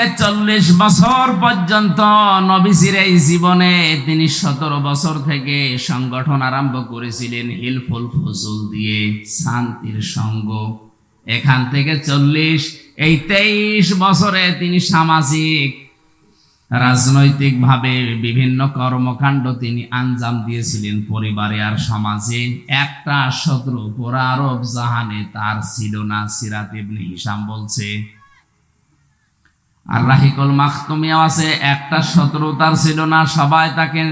থেকে চল্লিশ বছর পর্যন্ত নবিসির এই জীবনে তিনি সতেরো বছর থেকে সংগঠন আরম্ভ করেছিলেন হিলফুল ফসল দিয়ে শান্তির সঙ্গ। এখান থেকে চল্লিশ, এই তেইশ বছরে তিনি সামাজিক, রাজনৈতিকভাবে বিভিন্ন কর্মকাণ্ড তিনি আঞ্জাম দিয়েছিলেন পরিবারে আর সমাজে। একটা শত্রু পুরা আরব জাহানে তার ছিল না, সিরাত ইবনে হিসাম বলছে। আর রাহিকুল মাখতুমিয়াও আছে, একটা শত্রুতার ছিল না, সবাই তাকে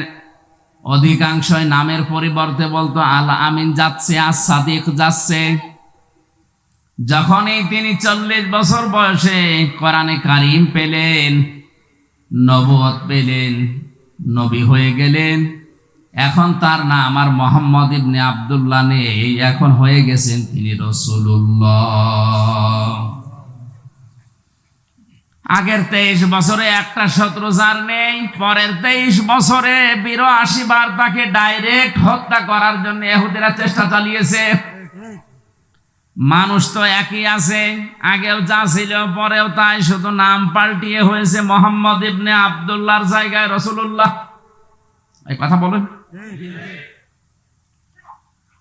অধিকাংশই নামের পরিবর্তে বলতো, আল আমিন যাচ্ছে আর সাদিক যাচ্ছে। যখনই তিনি চল্লিশ বছর বয়সে কোরআনে কারিম পেলেন নবুয়ত পেলেন, নবী হয়ে গেলেন, এখন তার নাম আর মোহাম্মদ ইবনে আবদুল্লাহ নেই এখন হয়ে গেছেন তিনি রসুল্লাহ আগের তেইশ বছরে একটা শত্রু যার নেই, পরের তেইশ বছরে বিরাশি বার তাকে ডাইরেক্ট হত্যা করার জন্য এহুদিরা চেষ্টা চালিয়েছে। মানুষ তো একই আছে, আগেও যা ছিল, পরেও তাই, শুধু নাম পাল্টিয়ে হয়েছে মোহাম্মদ ইবনে আবদুল্লাহর জায়গায় রসুল্লাহ এই কথা বলেন।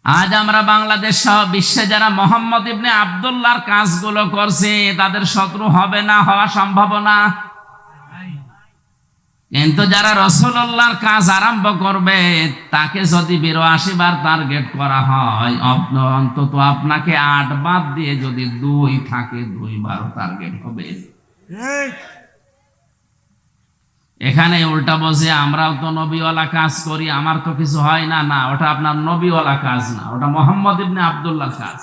আজ আমরা বাংলাদেশ সহ বিশ্বে যারা মোহাম্মদ ইবনে আবদুল্লাহর কাজগুলো করছে, তাদের শত্রু হবে না, হওয়া সম্ভাবনা কিন্তু যারা রসুল্লাহর কাজ আরম্ভ করবে, তাকে যদি বিরাশি বার টার্গেট করা হয় অন্তত আপনাকে আট বাদ দিয়ে যদি দুই থাকে দুইবার টার্গেট হবে। এখানে উল্টা বসে আমরাও তো নবীওয়ালা কাজ করি, আমার তো কিছু হয় না। না, ওটা আপনার নবীওয়ালা কাজ না, ওটা মোহাম্মদ ইবনে আবদুল্লাহ কাজ।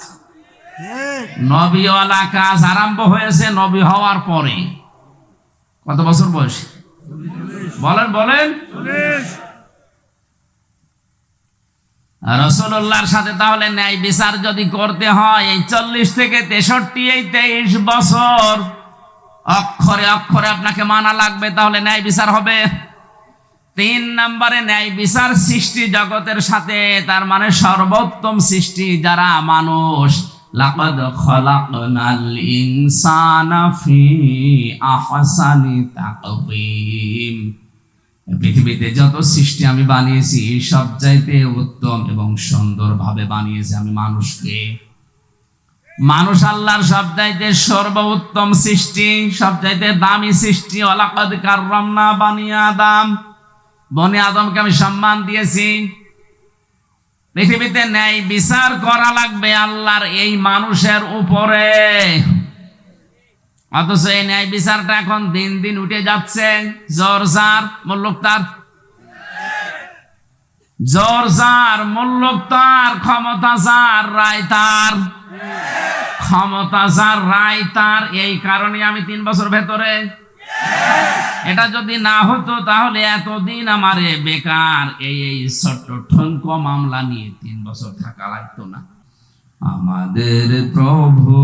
নবীওয়ালা কাজ আরম্ভ হয়েছে নবী হওয়ার পরে। কত বছর বয়স? বলেন বলেন। রসুল্লাহর সাথে তাহলে ন্যায় বিচার যদি করতে হয়, এই চল্লিশ থেকে তেষট্টি এই তেইশ বছর। অক্ষরে অক্ষরে আপনাকে মানা লাগবে, তাহলে ন্যায় বিচার হবে। তিন নম্বরে ন্যায় বিচার সৃষ্টি জগতের সাথে, তার মানে সর্বোত্তম সৃষ্টি যারা মানুষ। লাকাদ খলাকনাল ইনসানা ফি আহসানি তাকবীম। পৃথিবীতে যত সৃষ্টি আমি বানিয়েছি সব চাইতে উত্তম এবং সুন্দরভাবে বানিয়েছি আমি মানুষকে। মানুষ আল্লাহর সব চাইতে সর্বোত্তম সৃষ্টি সব চাইতে দামি সৃষ্টি অলাকাদ বানি আদম। বনি আদমকে আমি সম্মান দিয়েছি। পৃথিবীতে ন্যায় বিচার করা লাগবে আল্লাহর এই মানুষের উপরে। অথচ এই ন্যায় বিচারটা এখন দিন দিন উঠে যাচ্ছে। জোর জার মল্লুক তার। জোর জার মল্লুক তার, ক্ষমতা যার রায় তার। ক্ষমতা যার রায় তার এই কারণে আমি তিন বছর ভেতরে। এটা যদি না হতো তাহলে এতদিন আমারে বেকার এই এই ছোট্ট ঠঙ্ক মামলা নিয়ে তিন বছর থাকা লাগতো না। আমাদের প্রভু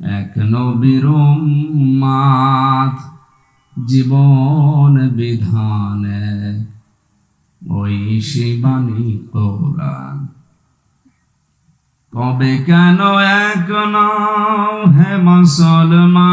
এক, নবীর মাত জীবন বিধানে ওই শিবানী কোরআন তবে কেন এক নও হে মুসলমান?